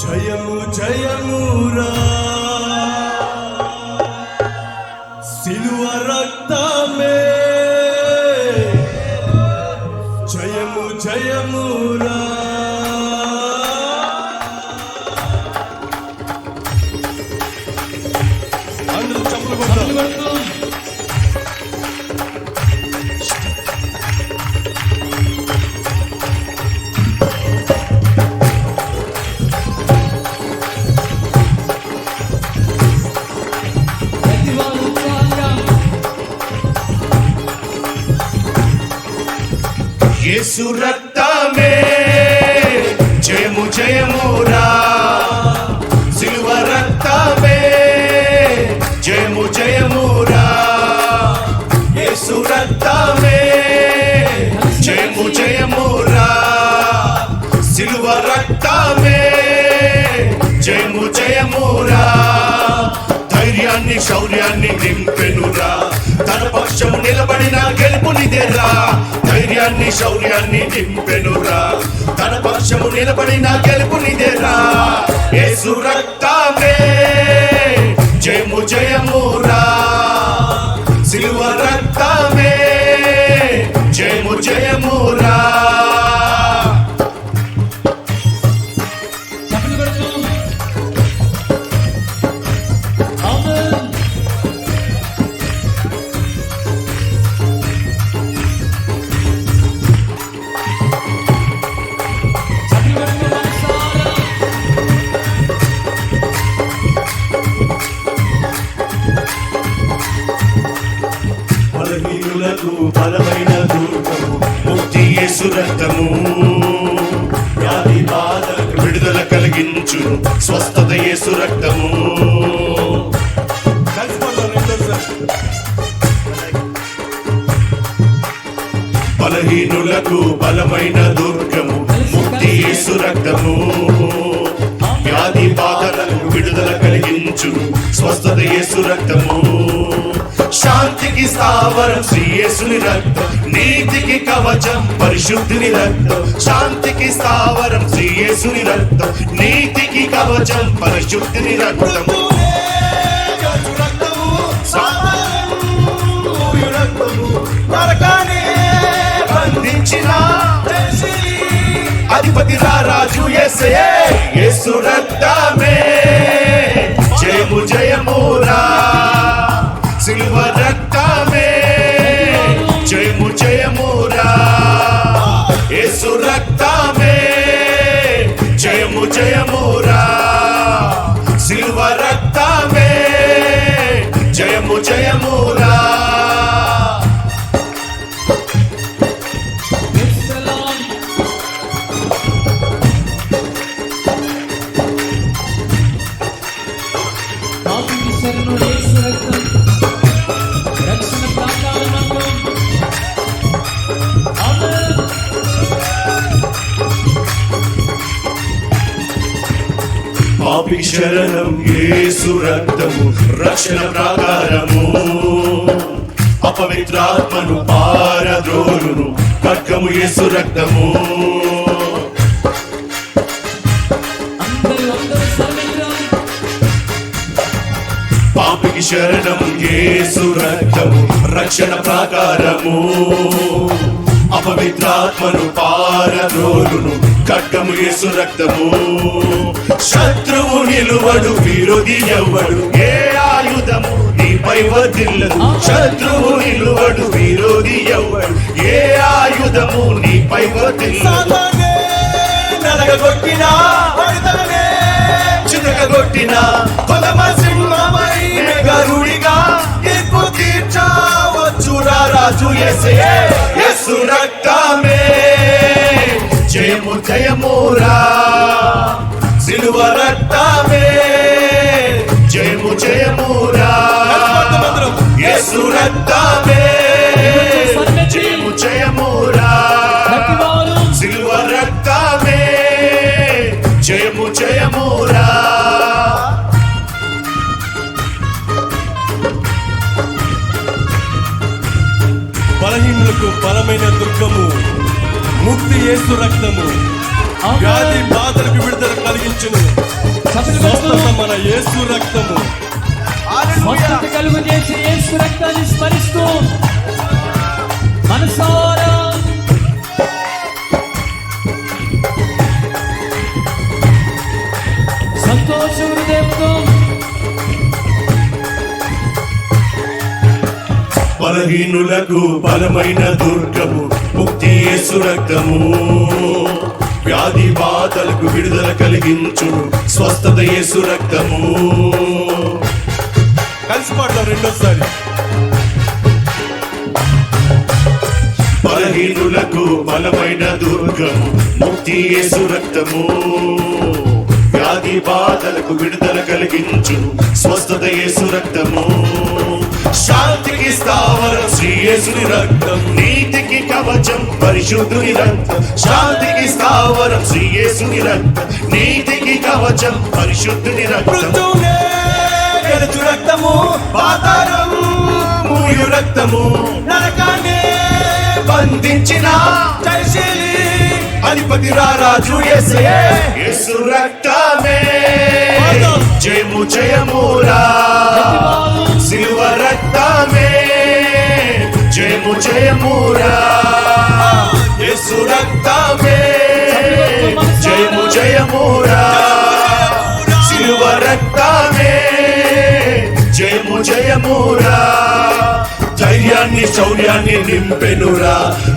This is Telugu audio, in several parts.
జయము జయమురా యేసు రక్తమే జయము జయమురా సిలువ రక్తమే జయము జయమురా యేసు రక్తమే జయము జయమురా సిలువ రక్తమే జయము జయమురా ధైర్యాన్ని శౌర్యాన్ని నింపెనురా. తన పక్షము నిలబడిన గెలుపునిదేరా. ధైర్యాన్ని శౌర్యాన్ని నింపెనురా. తన పక్షము నిలబడిన గెలుపునిదేరా. యేసు రక్తమే. జయము బలహీనులకు బలమైన దూతము ముక్తి యేసు రక్తము. వ్యాధి బాధలకు విడుదల కలిగించు స్వస్థత యేసు రక్తము. బలహీనులకు బలమైన దుర్గము ముక్తి యేసు రక్తము. వ్యాధి బాధలను విడుదల కలిగించు. స్వస్థత యేసు రక్తము. శాంతికి స్థావరం శ్రీ యేసుని రక్తం. నీతికి కవచం పరిశుద్ధిని రక్తం. శాంతికి స్థావరం శ్రీ యేసుని రక్తం. నీతికి కవచం పరిశుద్ధిని రక్తము అధిపతి రాజు జయము జయమురా పాపి శరణం యేసు రక్తము రక్షణ ప్రాకారము. అపవిత్రాత్మను పారద్రోలును ఖడ్గము యేసు రక్తము. పాపికి శరణం యేసు రక్తము రక్షణ ప్రాకారము. పవిత్రాత్మను పారద్రోలును. కట్టము యేసు రక్తము. శత్రువు నిలువడు విరోధి ఎవ్వడు. ఏ ఆయుధము నీపై వర్దిల్లదు శత్రువు నిలువడు విరోధి ఎవ్వడు. ఏ ఆయుధము నీపై వర్దిల్లదు సాతానే నలగగొట్టినా కొలమ సింహమై గరుడిగా తీర్పు తీర్చవచ్చురా రాజు ఎసే రక్తమే. జయము జయమురా సిలువ రక్తమే. జయము జయమురా యేసు రక్తమే. జయము జయమురా జయమైన దుఃఖము ముక్తి ఏసు రక్తము వ్యాధి బాధలకు విడుదల కలిగించును. మన ఏసు రక్తము. కలుగు చేసి ఏసు రక్తాన్ని స్మరిస్తూ మనసో బలహీనులకు బలమైన దుర్గము ముక్తి యేసు రక్తము. వ్యాధి బాధలకు విడుదల కలిగించుడు స్వస్థత యేసు రక్తము. కలిసి పాడదాం రెండోసారి. బలహీనులకు బలమైన దుర్గము ముక్తి యేసు రక్తము. వ్యాధి బాధలకు విడుదల కలిగించు స్వస్థత యేసు రక్తము. శాంతికి స్థావరం శ్రీ యేసుని రక్తం. నీతికి కవచం పరిశుద్ధుని రక్తం. శాంతికి స్థావరం శ్రీ యేసుని రక్తం. నీతికి కవచం పరిశుద్ధుని రక్తం. రక్తము మూయు రక్తము. నరకాన్ని బంధించిన జయశీలి అధిపతి రారాజు యేసు రక్తమే. జయము జయమురా సిలువ రక్తమే. జయము జయమురా శౌర్యాన్ని నింపెనురా.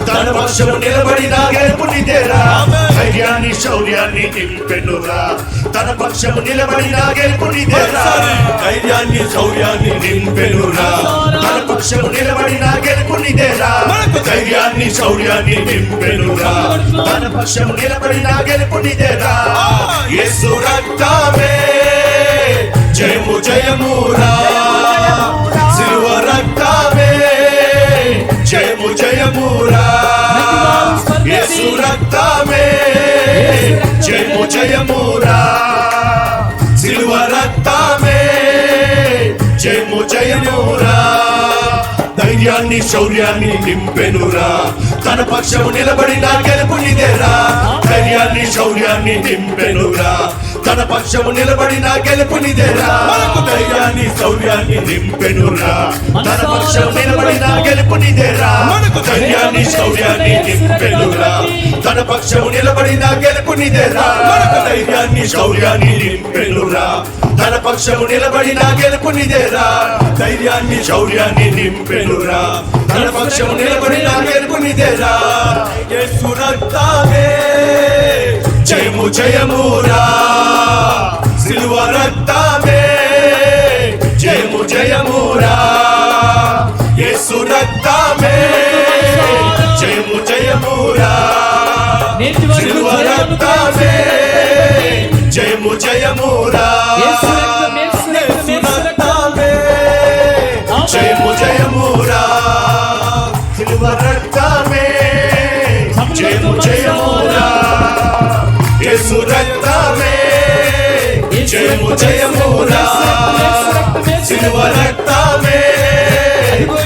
తన పక్షము నిలబడిన గెలుపునిదేరా ధైర్యాన్ని శౌర్యాన్ని నింపెనురా. తన పక్షము నిలబడిన గెలుపునిదేరా ధైర్యాన్ని శౌర్యాన్ని నింపెనురా. తన పక్షము నిలబడిన గెలుపునిదేరా ధైర్యాన్ని శౌర్యాన్ని నింపెనురా. తన పక్షము నిలబడిన గెలుపునిదేరా యేసు రక్తమే. జయము జయమురా. జయమురా. యేసు రక్తమే. జయము జయమురా. సిలువ రక్తమే. జయము జయమురా. ధైర్యాన్ని శౌర్యాన్ని నింపెనురా. తన పక్షము నిలబడిన గెలుపునిదేరా ధైర్యాన్ని శౌర్యాన్ని నింపెనురా. తన పక్షము నిలబడిన గెలుపునిదేరా ధైర్యాన్ని శౌర్యాన్ని నింపెనురా. తన పక్షము నిలబడిన గెలుపునిదేరా ధైర్యాన్ని శౌర్యాన్ని నింపెనురా. తన పక్షము నిలబడిన గెలుపునిదేరా ధైర్యాన్ని శౌర్యాన్ని నింపెనురా. తన పక్షము నిలబడిన గెలుపునిదేరా ధైర్యాన్ని శౌర్యాన్ని నింపెనురా. తన పక్షము నిలబడిన గెలుపునిదేరా యేసు రక్తమే జయము జయమురా సిలువ రక్తమే. జయము జయమురా యేసు రక్తమే. జయము జయమురా సిలువ రక్తమే. జయము జయమురా జయము జయమురా సిలువ రక్తమే. జయము జయమురా జయము జయమురా సిలువ రక్తమే.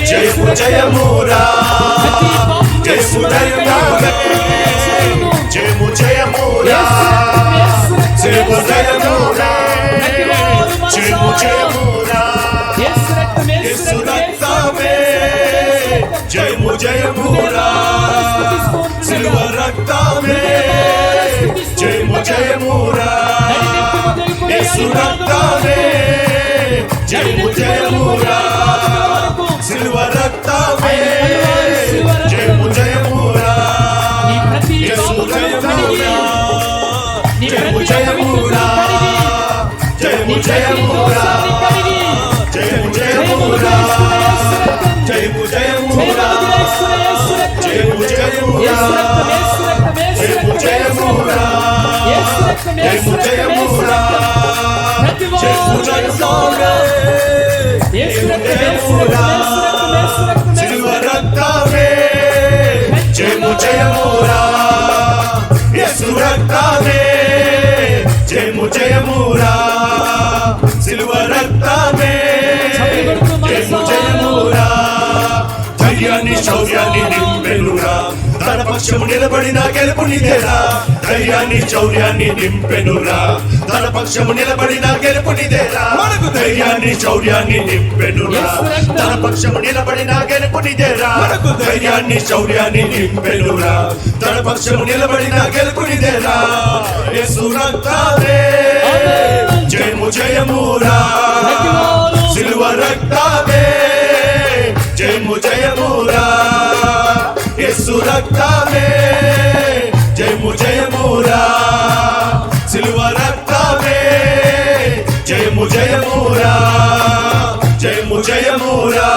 జయము జయమురా యేసు రక్తమే జయము జయమురా సిలువ రక్తమే జయము జయమురా యేసు రక్తమే. జయము జయమురా సిలువ రక్తమే. జయము జయమురా జయము జయమురా. సిలువ రక్తమే. జయము జయమురా. జయము జయమురా. జయము జయమురా. జయము జయమురా. జయము జయమురా. జయము జయమురా. జయము జయమురా. జయము జయమురా. సిలువ రక్తమే జయము జయమురా యేసు రక్తమే జయము జయమురా సిలువ రక్తమే జయము జయమురా ధైర్యాన్ని శౌర్యాన్ని పక్ష పక్షము నిలబడిన గెలుపు నిదేరా ధైర్యాన్ని శౌర్యాన్ని నింపెనురా. తన పక్షము నిలబడిన గెలుపు నిదేరా మనకు ధైర్యాన్ని శౌర్యాన్ని నింపెనురా. తన పక్షము నిలబడిన గెలుపు నిదేరా మనకు ధైర్యాన్ని శౌర్యాన్ని నింపెనురా. తన పక్షము నిలబడిన గెలుపు నిదేరా జయము జయమురా. సిలువ రక్తమే రక్తమే జయము జయమురా సిలువ రక్తమే జయము జయమురా జయము జయమురా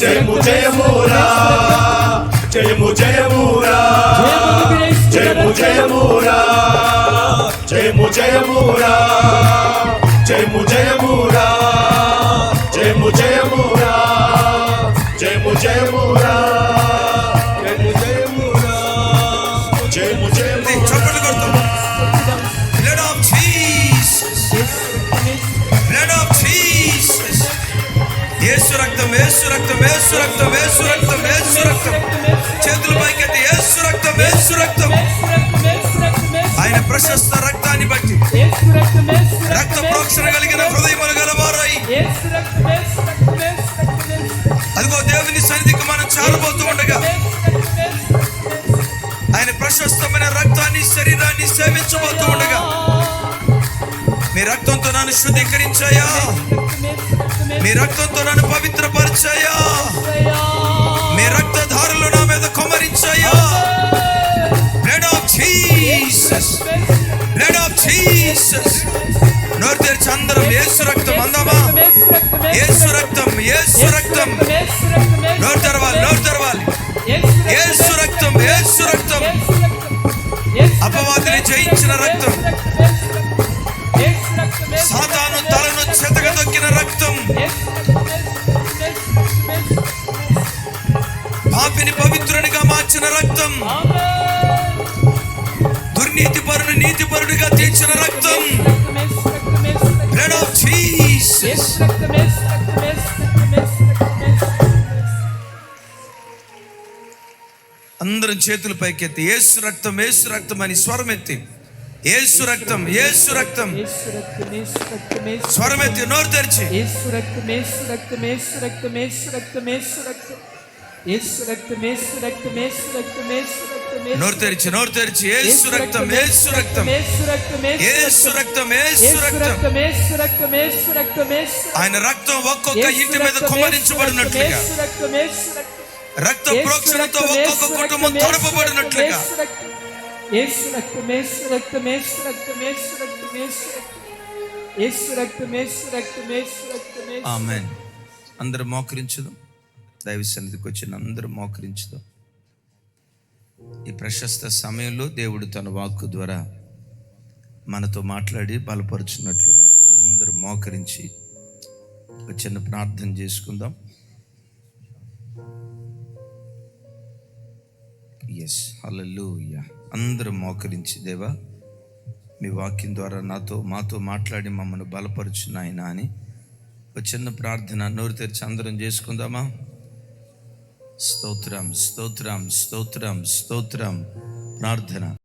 జయము జయమురా జయము జయమురా జయము జయమురా జయము జయమురా జయము జయమురా జయము జయమురా జయము జయమురా యేసు రక్తం యేసు రక్తం యేసు రక్తం. యేసు చేతుల పైకెత్తి యేసు రక్తం యేసు రక్తం. ఆయన ప్రశస్త రక్తాన్ని బట్టి రక్త ప్రోక్షణ కలిగిన హృదయములు గలవారై. అదిగో దేవుని సన్నిధికి మనం చాలబోతూ ఉండగా ఆయన ప్రశస్తమైన రక్తాన్ని శరీరాన్ని సేవించబోతూ ఉండగా మీ రక్తంతో నన్ను శుద్ధీకరించాయా? మీ రక్తంతో నన్ను పవిత్రపరిచాయా? యేసు రక్తం అందామా? యేసు రక్తం యేసు రక్తం. నోరు తెరవాలి నోరు తెరవాలి. యేసు రక్తం యేసు రక్తం. అపవాదిని జయించిన రక్తం. సాతాను తలను చెతగదొక్కిన రక్తం. పాపిని పవిత్రునిగా మార్చిన రక్తం. దుర్నీతి పరుడు నీతి పరుడుగా తీర్చిన రక్తం. జీసస్ అందరం చేతుల పైకెత్తి ఏసు రక్తం ఏసు రక్తం అని స్వరం ఎత్తి ఏసు రక్తం ఏసు రక్తం స్వరం ఎత్తి నోరు తెరిచి నోరు తెరిచి నోరు తెరిచి ఏసు రక్తం ఏసు రక్తం ఏసు రక్తం ఏసు రక్తం ఆయన రక్తం ఒక్కొక్క ఇంటి మీద కుమరించబడినట్లుగా రక్త ప్రోక్షణతో ఒక్కొక్క కుటుంబం తడపబడినట్లుగా యేసు రక్తం యేసు రక్తం యేసు రక్తం యేసు రక్తం యేసు రక్తం యేసు రక్తం యేసు రక్తం యేసు రక్తం ఆమెన్ అందరూ మోకరించుదాం దైవ సన్నిధికి వచ్చిన అందరూ మోకరించుదాం ఈ ప్రశస్త సమయంలో దేవుడు తన వాక్కు ద్వారా మనతో మాట్లాడి బలపరుచున్నట్లుగా అందరూ మోకరించి ఒక చిన్న ప్రార్థన చేసుకుందాం. ఎస్ హల్లెలూయా అందరూ మోకరించి దేవా మీ వాక్యం ద్వారా నాతో మాతో మాట్లాడి మమ్మల్ని బలపరుచు అని ఒక చిన్న ప్రార్థన నోరు తెరిచి అందరం చేసుకుందామా? స్తోత్రం స్తోత్రం స్తోత్రం స్తోత్రం. ప్రార్థన.